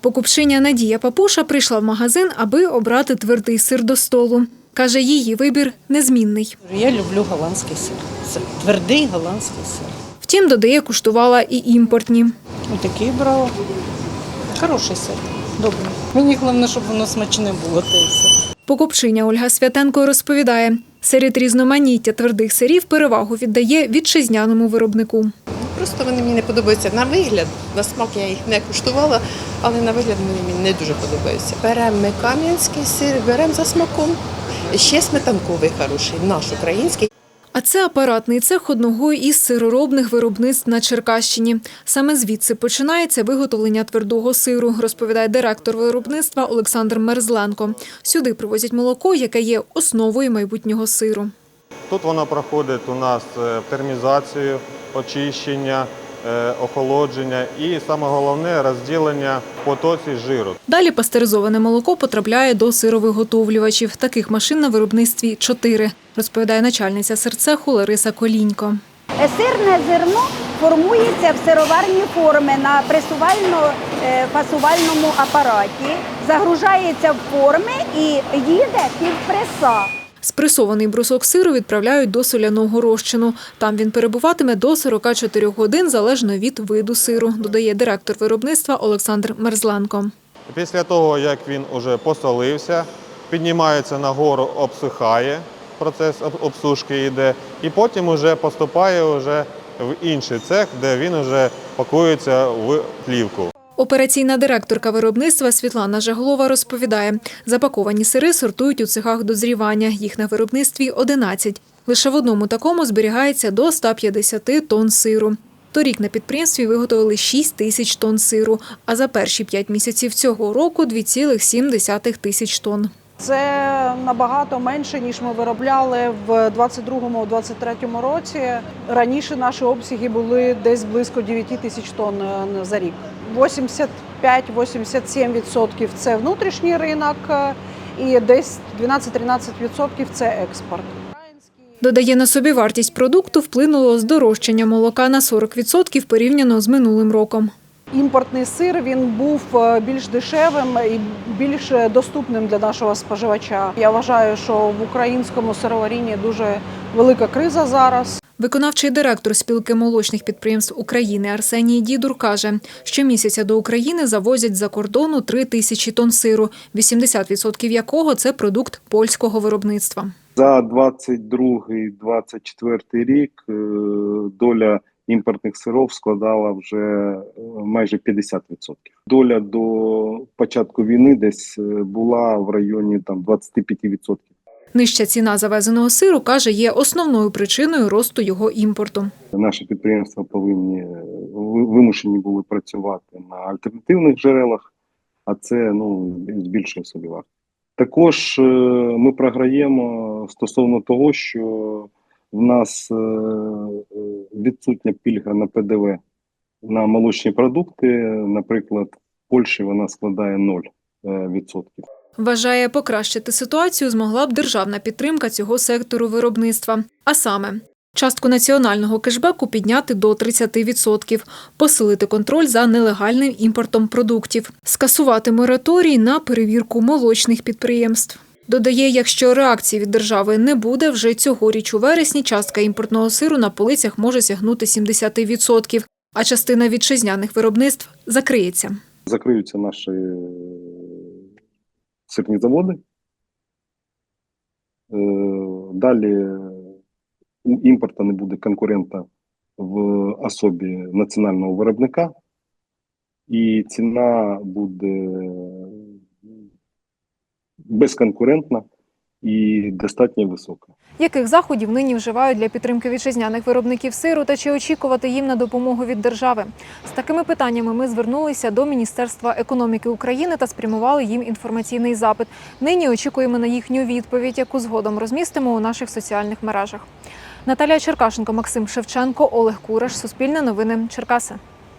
Покупчиня Надія Папуша прийшла в магазин, аби обрати твердий сир до столу. Каже, її вибір незмінний. Я люблю голландський сир. Це твердий голландський сир. Втім, додає, куштувала і імпортні. Отакий брала. Хороший сир. Добрий. Мені головне, щоб воно смачне було. Те все. Покупчиня Ольга Святенко розповідає, серед різноманіття твердих сирів перевагу віддає вітчизняному виробнику. Просто вони мені не подобаються на вигляд. На смак я їх не куштувала, але на вигляд вони мені не дуже подобаються. Беремо ми кам'янський сир, беремо за смаком. Ще сметанковий хороший, наш український. А це апаратний цех одного із сироробних виробництв на Черкащині. Саме звідси починається виготовлення твердого сиру, розповідає директор виробництва Олександр Мерзленко. Сюди привозять молоко, яке є основою майбутнього сиру. Тут воно проходить у нас е, термізацію, очищення, е, охолодження і саме головне розділення в потоці жиру. Далі пастеризоване молоко потрапляє до сировиготовлювачів. Таких машин на виробництві чотири, розповідає начальниця серцеху Лариса Колінько. Сирне зерно формується в сироварні форми на пресувально-фасувальному апараті, загружається в форми і їде півпреса. Спресований брусок сиру відправляють до соляного розчину. Там він перебуватиме до 44 годин залежно від виду сиру, додає директор виробництва Олександр Мерзленко. Після того, як він уже посолився, піднімається нагору, обсихає, процес обсушки йде, і потім уже поступає вже в інший цех, де він вже пакується в плівку. Операційна директорка виробництва Світлана Жаглова розповідає, запаковані сири сортують у цехах дозрівання. Їх на виробництві 11. Лише в одному такому зберігається до 150 тонн сиру. Торік на підприємстві виготовили 6 тисяч тонн сиру, а за перші 5 місяців цього року 2,7 тисяч тонн. Це набагато менше, ніж ми виробляли в 22-23 році. Раніше наші обсяги були десь близько 9 тисяч тонн е, за рік. 85-87% це внутрішній ринок е, і десь 12-13% це експорт. Додає, на собі вартість продукту вплинуло здорожчання молока на 40% порівняно з минулим роком. Імпортний сир він був е, більш дешевим і більш доступним для нашого споживача. Я вважаю, що в українському сироварінні дуже велика криза зараз. Виконавчий директор спілки молочних підприємств України Арсеній Дідур каже, щомісяця до України завозять за кордону 3 тисячі тонн сиру, 80% якого це продукт польського виробництва. За 22-24 рік е, доля імпортних сиров складала вже е, майже 50%. Доля до початку війни десь е, була в районі там 25%. Нижча ціна завезеного сиру, каже, є основною причиною росту його імпорту. Наші підприємства повинні е, вимушені були працювати на альтернативних джерелах, а це ну збільшує собі вартість. Також ми програємо стосовно того, що в нас е, е, відсутня пільга на ПДВ на молочні продукти. Наприклад, в Польщі вона складає 0%. е. Вважає, покращити ситуацію змогла б державна підтримка цього сектору виробництва. А саме частку національного кешбеку підняти до 30%, посилити контроль за нелегальним імпортом продуктів, скасувати мораторій на перевірку молочних підприємств. Додає, якщо реакції від держави не буде, вже цьогоріч у вересні частка імпортного сиру на полицях може сягнути 70%, а частина вітчизняних виробництв закриється. Закриються наші е, сирні заводи. Е, Далі у імпорта не буде конкурента в особі національного виробника, і ціна буде безконкурентна і достатньо висока. Яких заходів нині вживають для підтримки вітчизняних виробників сиру та чи очікувати їм на допомогу від держави? З такими питаннями ми звернулися до Міністерства економіки України та спрямували їм інформаційний запит. Нині очікуємо на їхню відповідь, яку згодом розмістимо у наших соціальних мережах. Наталія Черкашенко, Максим Шевченко, Олег Кураш, Суспільне новини, Черкаси.